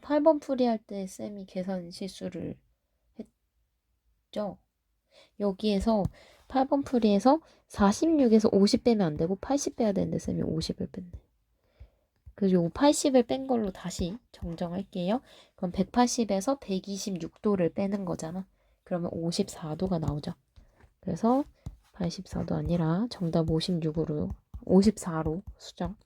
8번 풀이할 때 쌤이 계산 실수를 했죠. 여기에서 8번 풀이에서 46에서 50 빼면 안 되고 80 빼야 되는데 쌤이 50을 뺐네. 요 80을 뺀 걸로 다시 정정할게요. 그럼 180에서 126도를 빼는 거잖아. 그러면 54도가 나오죠. 그래서 84도 아니라 정답 56으로 54로 수정.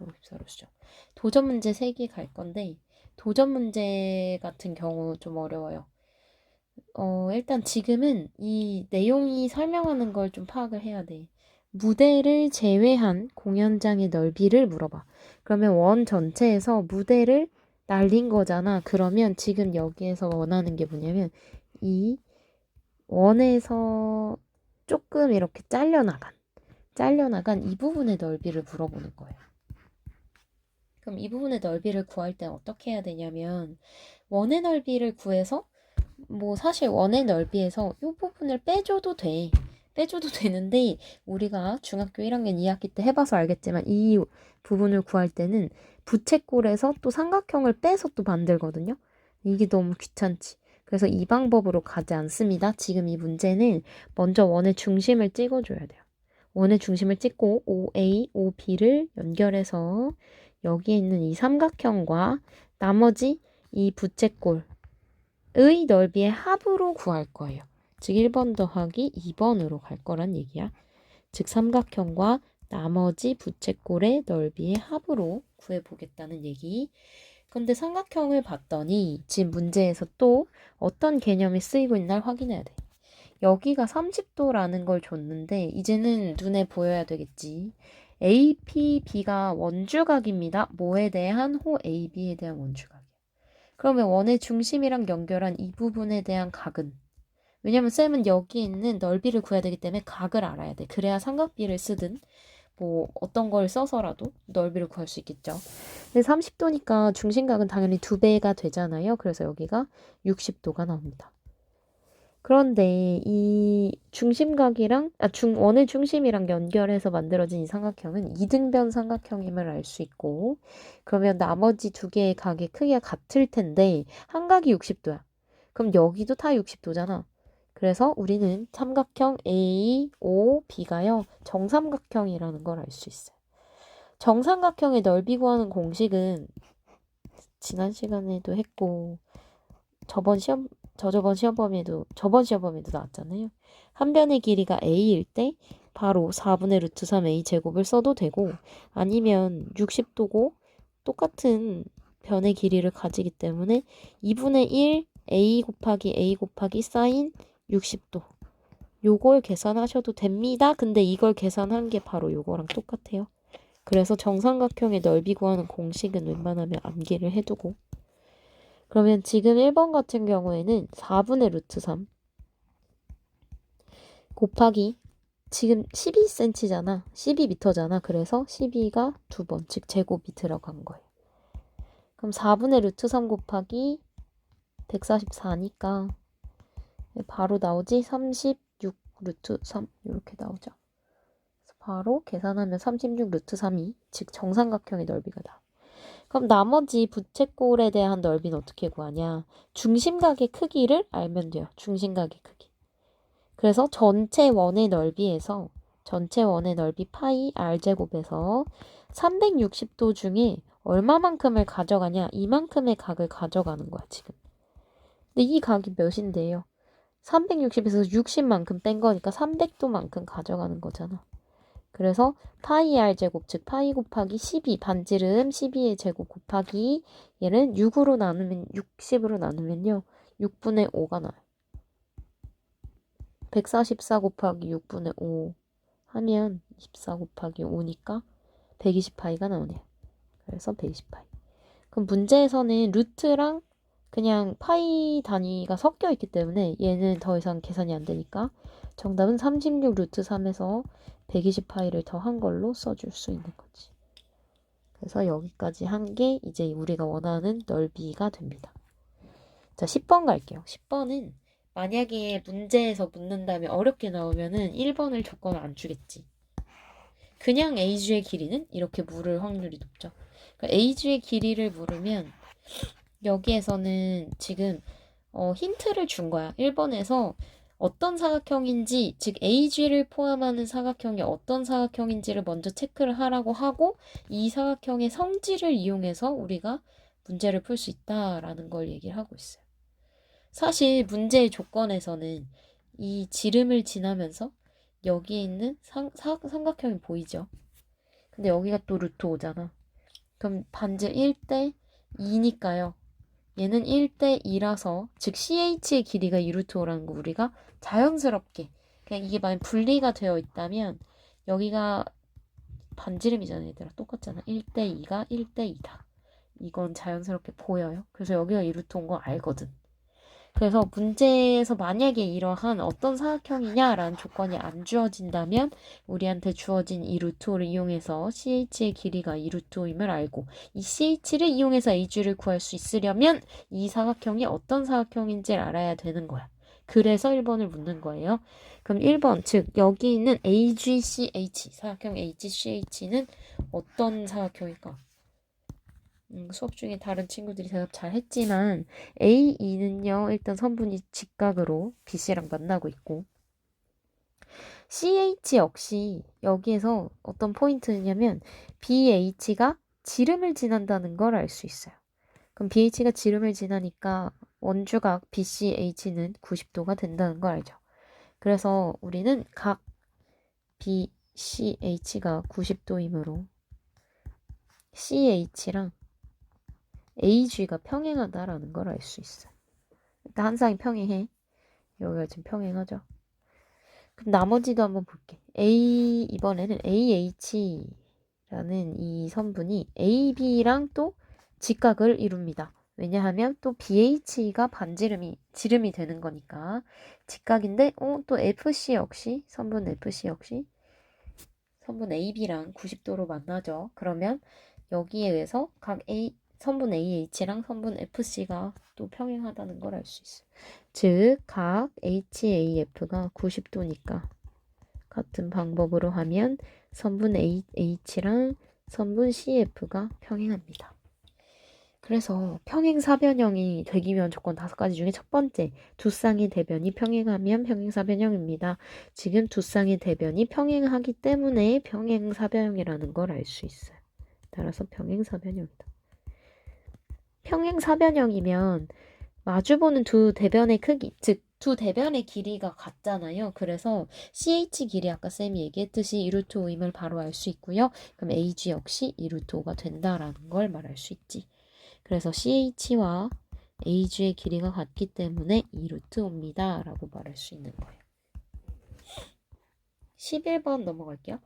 54로 수정. 도전 문제 3개 갈 건데 도전 문제 같은 경우 좀 어려워요. 어, 일단 지금은 이 내용이 설명하는 걸 좀 파악을 해야 돼. 무대를 제외한 공연장의 넓이를 물어봐. 그러면 원 전체에서 무대를 날린 거잖아. 그러면 지금 여기에서 원하는 게 뭐냐면 이 원에서 조금 이렇게 잘려나간 잘려나간 이 부분의 넓이를 물어보는 거예요. 그럼 이 부분의 넓이를 구할 때 어떻게 해야 되냐면 원의 넓이를 구해서 뭐 사실 원의 넓이에서 이 부분을 빼줘도 돼. 빼줘도 되는데 우리가 중학교 1학년 2학기 때 해봐서 알겠지만 이 부분을 구할 때는 부채꼴에서 또 삼각형을 빼서 또 만들거든요. 이게 너무 귀찮지. 그래서 이 방법으로 가지 않습니다. 지금 이 문제는 먼저 원의 중심을 찍어줘야 돼요. 원의 중심을 찍고 OA, OB를 연결해서 여기에 있는 이 삼각형과 나머지 이 부채꼴의 넓이의 합으로 구할 거예요. 즉 1번 더하기 2번으로 갈 거란 얘기야. 즉 삼각형과 나머지 부채꼴의 넓이의 합으로 구해보겠다는 얘기. 근데 삼각형을 봤더니 지금 문제에서 또 어떤 개념이 쓰이고 있나 확인해야 돼. 여기가 30도라는 걸 줬는데 이제는 눈에 보여야 되겠지. APB가 원주각입니다. 뭐에 대한 호 AB에 대한 원주각이야. 그러면 원의 중심이랑 연결한 이 부분에 대한 각은 왜냐면 쌤은 여기 있는 넓이를 구해야 되기 때문에 각을 알아야 돼. 그래야 삼각비를 쓰든 뭐 어떤 걸 써서라도 넓이를 구할 수 있겠죠. 근데 30도니까 중심각은 당연히 두 배가 되잖아요. 그래서 여기가 60도가 나옵니다. 그런데 이 중심각이랑 아, 중 원의 중심이랑 연결해서 만들어진 이 삼각형은 이등변 삼각형임을 알 수 있고 그러면 나머지 두 개의 각의 크기가 같을 텐데 한 각이 60도야. 그럼 여기도 다 60도잖아. 그래서 우리는 삼각형 A, O, B가요 정삼각형이라는 걸 알 수 있어요. 정삼각형의 넓이 구하는 공식은 지난 시간에도 했고 저번 시험 저저번 시험 범위에도 저번 시험 범위에도 나왔잖아요. 한 변의 길이가 a일 때 바로 4분의 루트 3 a 제곱을 써도 되고 아니면 60도고 똑같은 변의 길이를 가지기 때문에 2분의 1 a 곱하기 a 곱하기 사인 60도 요걸 계산하셔도 됩니다. 근데 이걸 계산한 게 바로 요거랑 똑같아요. 그래서 정삼각형의 넓이 구하는 공식은 웬만하면 암기를 해두고 그러면 지금 1번 같은 경우에는 4분의 루트 3 곱하기 지금 12cm잖아. 12m잖아. 그래서 12가 두 번, 즉 제곱이 들어간 거예요. 그럼 4분의 루트 3 곱하기 144니까 바로 나오지 36 루트 3 이렇게 나오죠. 바로 계산하면 36 루트 3이 즉 정삼각형의 넓이가 나. 그럼 나머지 부채꼴에 대한 넓이는 어떻게 구하냐? 중심각의 크기를 알면 돼요. 중심각의 크기. 그래서 전체 원의 넓이에서 전체 원의 넓이 파이 r제곱에서 360도 중에 얼마만큼을 가져가냐? 이만큼의 각을 가져가는 거야, 지금. 근데 이 각이 몇인데요? 360에서 60만큼 뺀 거니까 300도만큼 가져가는 거잖아. 그래서 파이 r 제곱 즉 파이 곱하기 12 반지름 12의 제곱 곱하기 얘는 6으로 나누면 60으로 나누면요 6분의 5가 나요. 144 곱하기 6분의 5 하면 24 곱하기 5니까 120파이가 나오네요. 그래서 120파이. 그럼 문제에서는 루트랑 그냥 파이 단위가 섞여 있기 때문에 얘는 더 이상 계산이 안 되니까 정답은 36 루트 3에서 120 파이를 더한 걸로 써줄 수 있는 거지. 그래서 여기까지 한 게 이제 우리가 원하는 넓이가 됩니다. 자, 10번 갈게요. 10번은 만약에 문제에서 묻는다면 어렵게 나오면은 1번을 조건 안 주겠지. 그냥 A주의 길이는 이렇게 물을 확률이 높죠. 그러니까 A주의 길이를 물으면 여기에서는 지금 어, 힌트를 준 거야. 1번에서 어떤 사각형인지, 즉 AG를 포함하는 사각형이 어떤 사각형인지를 먼저 체크를 하라고 하고 이 사각형의 성질을 이용해서 우리가 문제를 풀 수 있다라는 걸 얘기를 하고 있어요. 사실 문제의 조건에서는 이 지름을 지나면서 여기에 있는 상, 사, 삼각형이 보이죠. 근데 여기가 또 루트 5잖아. 그럼 반질 1대 2니까요. 얘는 1대 2라서 즉 CH의 길이가 2루트 5라는 거 우리가 자연스럽게 그냥 이게 만약 분리가 되어 있다면 여기가 반지름이잖아 얘들아. 똑같잖아. 1대 2가 1대 2다. 이건 자연스럽게 보여요. 그래서 여기가 2루트 온거 알거든 그래서 문제에서 만약에 이러한 어떤 사각형이냐라는 조건이 안 주어진다면 우리한테 주어진 이 루트를 이용해서 CH의 길이가 이 루트임을 알고 이 CH를 이용해서 AG를 구할 수 있으려면 이 사각형이 어떤 사각형인지를 알아야 되는 거야. 그래서 1번을 묻는 거예요. 그럼 1번, 즉 여기 있는 AGCH, 사각형 AGCH는 어떤 사각형일까? 음, 수업 중에 다른 친구들이 대답 잘 했지만 A2는요 일단 선분이 직각으로 BC랑 만나고 있고 CH 역시 여기에서 어떤 포인트냐면 BH가 지름을 지난다는 걸 알 수 있어요. 그럼 BH가 지름을 지나니까 원주각 BCH는 90도가 된다는 걸 알죠. 그래서 우리는 각 BCH가 90도이므로 CH랑 AG가 평행하다라는 걸 알 수 있어요. 일단 한 쌍이 평행해. 여기가 지금 평행하죠. 그럼 나머지도 한번 볼게. A 이번에는 AH라는 이 선분이 AB랑 또 직각을 이룹니다. 왜냐하면 또 BH가 반지름이 지름이 되는 거니까 직각인데 어, 또 FC 역시 선분 FC 역시 선분 AB랑 90도로 만나죠. 그러면 여기에 의해서 각 A 선분 AH랑 선분 FC가 또 평행하다는 걸 알 수 있어요. 즉, 각 HAF가 90도니까 같은 방법으로 하면 선분 H랑 선분 CF가 평행합니다. 그래서 평행사변형이 되기 위한 조건 다섯 가지 중에 첫 번째, 두 쌍의 대변이 평행하면 평행사변형입니다. 지금 두 쌍의 대변이 평행하기 때문에 평행사변형이라는 걸 알 수 있어요. 따라서 평행사변형이다. 평행사변형이면 마주보는 두 대변의 크기, 즉 두 대변의 길이가 같잖아요. 그래서 CH 길이 아까 쌤이 얘기했듯이 2루트 5임을 바로 알 수 있고요. 그럼 AG 역시 2루트 5가 된다라는 걸 말할 수 있지. 그래서 CH와 AG의 길이가 같기 때문에 2루트 5입니다. 라고 말할 수 있는 거예요. 11번 넘어갈게요.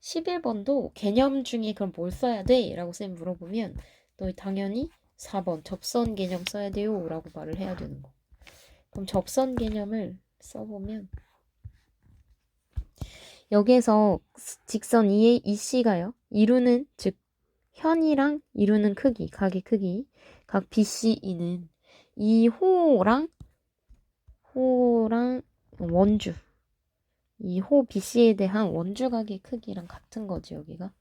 11번도 개념 중에 그럼 뭘 써야 돼? 라고 쌤 물어보면 너 당연히 4번 접선 개념 써야 돼요 라고 말을 해야 되는 거. 그럼 접선 개념을 써보면 여기에서 직선 이, EC가요. 이루는 즉 현이랑 이루는 크기 각의 크기 각 BCE는 이 호랑 호랑 원주 이 호 BC에 대한 원주각의 크기랑 같은 거지 여기가.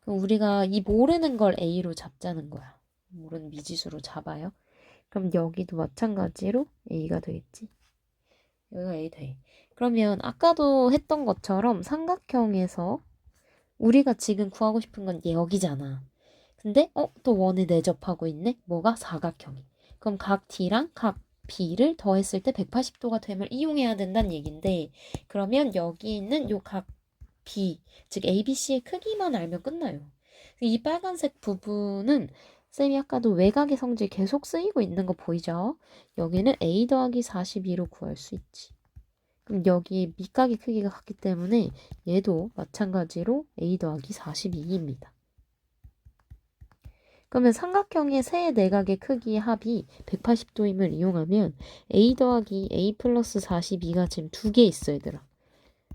그럼 우리가 이 모르는 걸 A로 잡자는 거야 모르는 미지수로 잡아요. 그럼 여기도 마찬가지로 A가 되겠지. 여기가 A 돼. 그러면 아까도 했던 것처럼 삼각형에서 우리가 지금 구하고 싶은 건 여기잖아. 근데 어? 또 원을 내접하고 있네? 뭐가? 사각형이. 그럼 각 D랑 각 B를 더했을 때 180도가 됨을 이용해야 된다는 얘긴데 그러면 여기 있는 요 각 B, 즉 ABC의 크기만 알면 끝나요. 이 빨간색 부분은 쌤이 아까도 외곽의 성질 계속 쓰이고 있는 거 보이죠? 여기는 a 더하기 42로 구할 수 있지. 그럼 여기 밑각의 크기가 같기 때문에 얘도 마찬가지로 a 더하기 42입니다. 그러면 삼각형의 세 내각의 크기의 합이 180도임을 이용하면 a 더하기 a 플러스 42가 지금 두 개 있어 얘들아.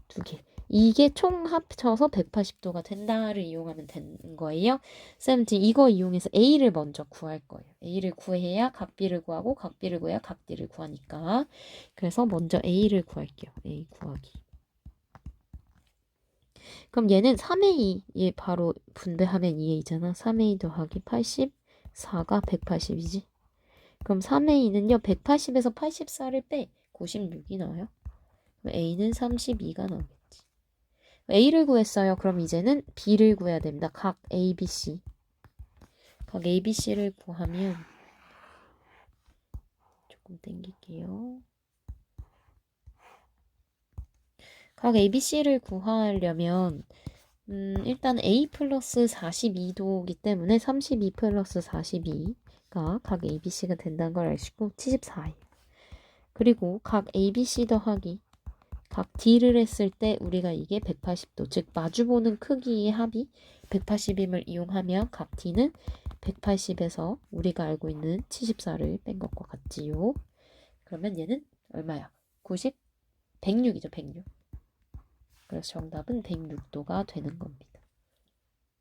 두 개. 이게 총 합쳐서 180도가 된다를 이용하면 되는 거예요. 쌤 지금 이거 이용해서 A를 먼저 구할 거예요. A를 구해야 각 B를 구하고 각 B를 구해야 각 D를 구하니까. 그래서 먼저 A를 구할게요. A 구하기. 그럼 얘는 3A, 얘 바로 분배하면 2A잖아. 3A 더하기 84가 180이지. 그럼 3A는요, 180에서 84를 빼. 96이 나와요. A는 32가 나오겠지. A를 구했어요. 그럼 이제는 B를 구해야 됩니다. 각 A, B, C. 각 A, B, C를 구하면 조금 땡길게요. 각 A, B, C를 구하려면 음, 일단 A 플러스 42도이기 때문에 32 플러스 42가 각 A, B, C가 된다는 걸 아시고 74예요. 그리고 각 A, B, C 더하기 각 D를 했을 때 우리가 이게 180도, 즉 마주보는 크기의 합이 180임을 이용하면 각 D는 180에서 우리가 알고 있는 74를 뺀 것과 같지요. 그러면 얘는 얼마야? 90? 106이죠, 106. 그래서 정답은 106도가 되는 겁니다.